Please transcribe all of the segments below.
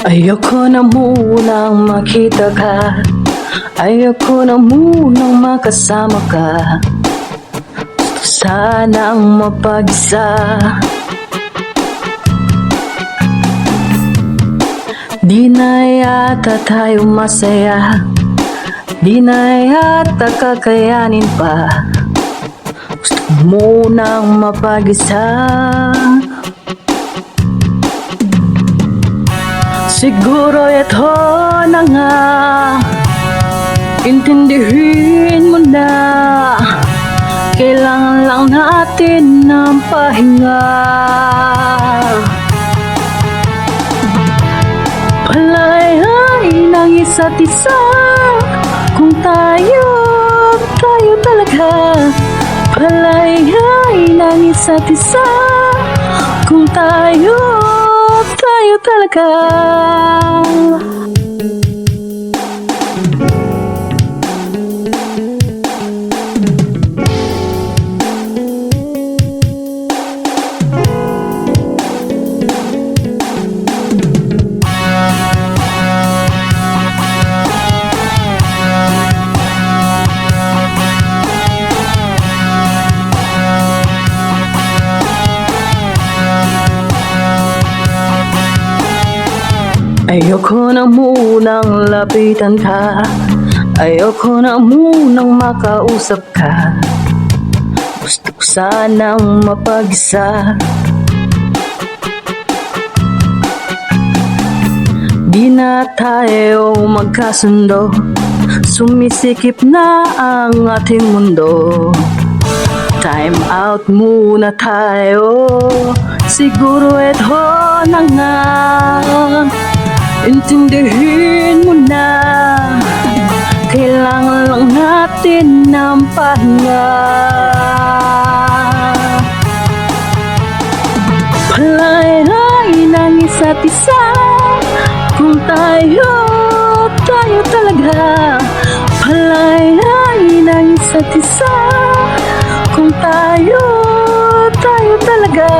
Ayoko na munang makita ka. Ayoko na munang makasama ka. Gusto sanang mapag-isa. Di na yata tayo masaya. Di na yata kakayanin pa. Gusto munang mapag-isa Siguro ito na nga. Intindihin mo na. Kailangan lang natin ng pahinga. Palayay ng isa't isa. Kung tayo, tayo talaga. Palayay ng isa't isa. Kung tayo talaga Ayoko na munang lapitan ka. Ayoko na munang makausap ka. Gusto ko sanang mapag-isa. Di na tayo magkasundo. Sumisikip na ang ating mundo. Time out muna tayo. Siguro ito na nga Intindihin mo na. Kailangan lang natin ng pahinga. Palayay ng isa't isa. Kung tayo, tayo talaga. Palayay ng isa't isa. Kung tayo, tayo talaga.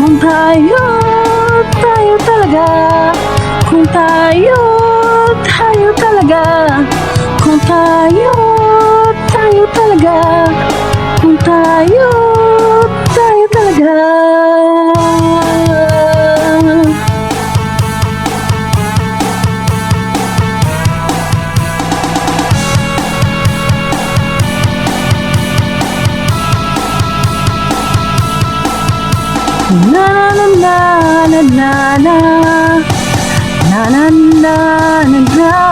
Kung tayo, tayo talaga kung tayo, tayo talaga. Kung tayo, tayo talaga. Kung tayo, tayo talaga. Na na na na na na na na na